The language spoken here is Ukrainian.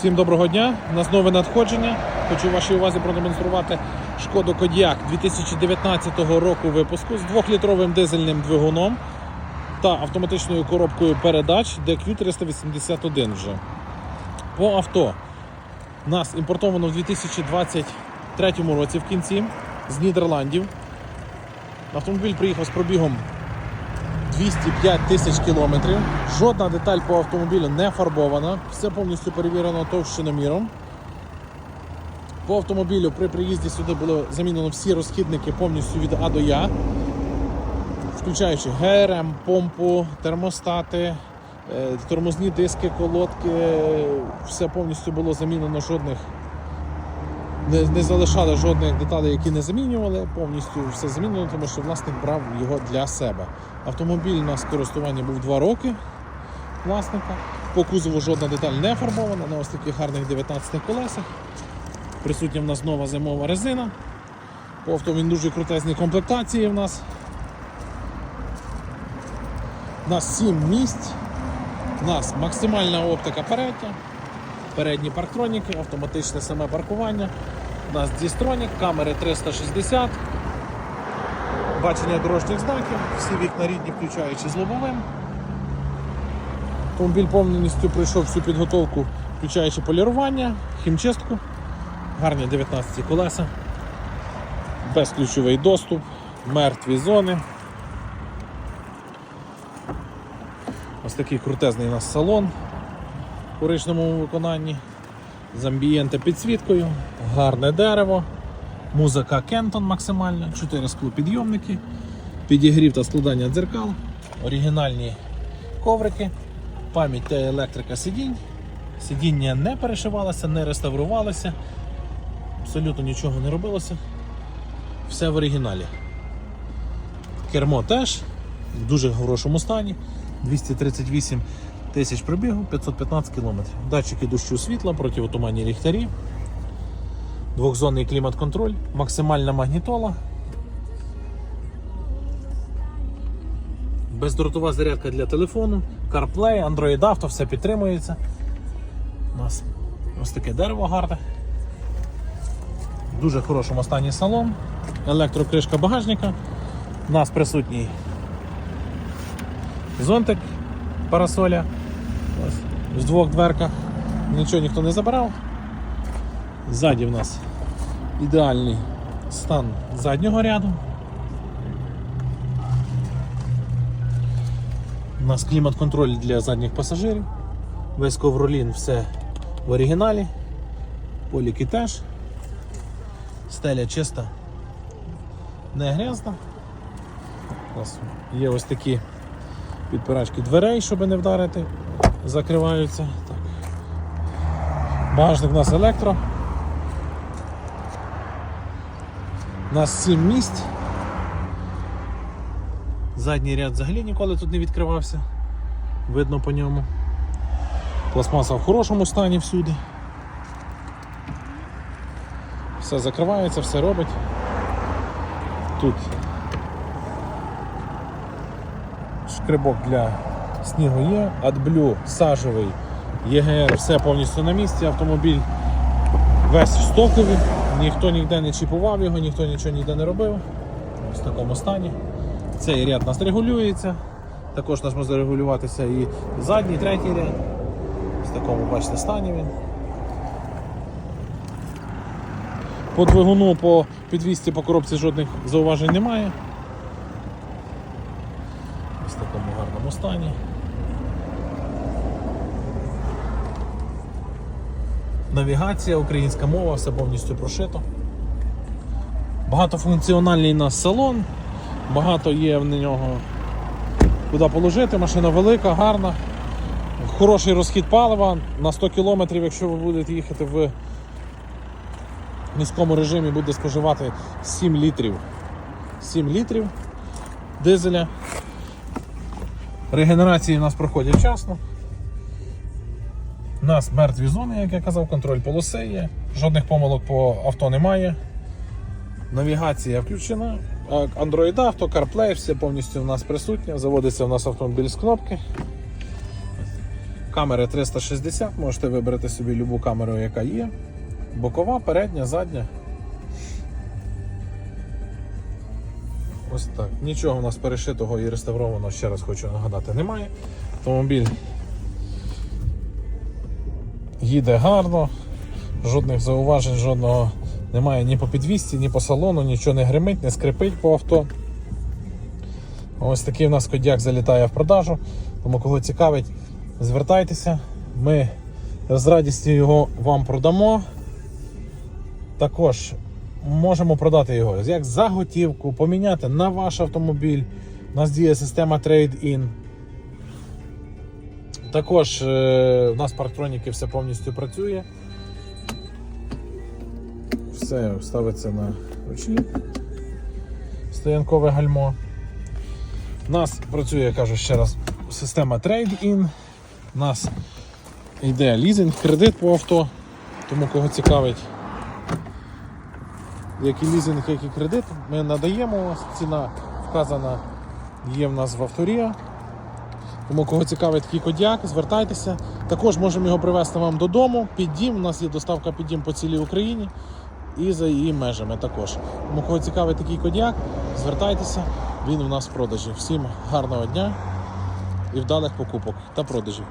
Всім доброго дня. У нас нове надходження. Хочу вашій увазі продемонструвати шкоду Кодіак 2019 року випуску з 2-літровим дизельним двигуном та автоматичною коробкою передач DQ381 вже. По авто нас імпортовано в 2023 році в кінці з Нідерландів. Автомобіль приїхав з пробігом 205 тисяч кілометрів. Жодна деталь по автомобілю не фарбована. Все повністю перевірено товщиноміром. По автомобілю при приїзді сюди було замінено всі розхідники повністю від А до Я, включаючи ГРМ, помпу, термостати, е, тормозні диски, колодки. Все повністю було замінено жодних. Не, не залишали жодних деталей, які не замінювали. Повністю все замінено, тому що власник брав його для себе. Автомобіль у нас в користуванні був 2 роки власника. По кузову жодна деталь не фарбована на ось таких гарних 19 колесах. Присутня в нас нова зимова резина. По авто він дуже крутезні комплектації в нас. У нас 7 місць. У нас максимальна оптика передня, передні парктроніки, автоматичне саме паркування. У нас дістронік, камери 360, бачення дорожніх знаків, всі вікна рідні, включаючи з лобовим. Автомобіль повністю пройшов всю підготовку, включаючи полірування, хімчистку, гарні 19 колеса, безключовий доступ, мертві зони. Ось такий крутезний у нас салон у ручному виконанні з амбієнта підсвіткою, гарне дерево, музика Кентон максимальна, 4 склопідйомники, підігрів та складання дзеркал, оригінальні коврики, пам'ять та електрика сидінь. Сидіння не перешивалося, не реставрувалося, абсолютно нічого не робилося. Все в оригіналі. Кермо теж в дуже хорошому стані. 238 тисяч пробігу, 515 кілометрів. Датчики дощу світла, противотуманні ліхтарі, двохзонний клімат-контроль, максимальна магнітола. Бездротова зарядка для телефону, CarPlay, Android Auto, все підтримується. У нас ось таке дерево гарне. Дуже хорошому стані салон, електрокришка багажника. У нас присутній зонтик парасоля. В двох дверках. Нічого ніхто не забирав. Ззаді в нас ідеальний стан заднього ряду. У нас клімат-контроль для задніх пасажирів. Весь ковролін все в оригіналі. Поліки теж. Стеля чиста, не грязна. У нас є ось такі підпирачки дверей, щоб не вдарити, закриваються. Так. Багажник у нас електро. У нас 7 місць. Задній ряд взагалі ніколи тут не відкривався. Видно по ньому. Пластмаса в хорошому стані всюди. Все закривається, все робить. Тут шкребок для снігу є, AdBlue, сажевий, ЄГР, все повністю на місці. Автомобіль весь в стокові, ніхто ніде не чіпував його, ніхто нічого ніде не робив. В такому стані. Цей ряд у нас регулюється. Також у нас може регулюватися і задній, третій ряд. В такому, бачите, стані він. По двигуну, по підвісці, по коробці жодних зауважень немає. В такому гарному стані. Навігація, українська мова, все повністю прошито. Багатофункціональний у нас салон, багато є в нього куди положити, машина велика, гарна, хороший розхід палива на 100 км, якщо ви будете їхати в низькому режимі, буде споживати 7 літрів. 7 літрів дизеля. Регенерації у нас проходять вчасно. У нас мертві зони, як я казав, контроль полоси жодних помилок по авто немає. Навігація включена. Android Auto, CarPlay, все повністю у нас присутнє. Заводиться у нас автомобіль з кнопки. Камери 360, можете вибрати собі любу камеру, яка є. Бокова, передня, задня. Ось так. Нічого у нас перешитого і реставрованого, ще раз хочу нагадати, немає. Автомобіль їде гарно, жодних зауважень, жодного немає ні по підвісці, ні по салону, нічого не гримить, не скрипить по авто. Ось такий у нас кодяк залітає в продажу. Тому кого цікавить, звертайтеся. Ми з радістю його вам продамо. Також можемо продати його як за готівку, поміняти на ваш автомобіль. У нас діє система Trade-in. Також е, у нас парктроніки все повністю працює. Все ставиться на ручні. Стоянкове гальмо. У нас працює, я кажу ще раз, система Trade-in. У нас йде лізинг, кредит по авто. Тому кого цікавить, як і лізинг, як і кредит, ми надаємо. Ціна вказана є в нас в авторія. Тому кого цікавить такий кодяк, звертайтеся. Також можемо його привезти вам додому, під дім. У нас є доставка під дім по цілій Україні і за її межами також. Тому кого цікавить такий кодяк, звертайтеся, він у нас в продажі. Всім гарного дня і вдалих покупок та продажів.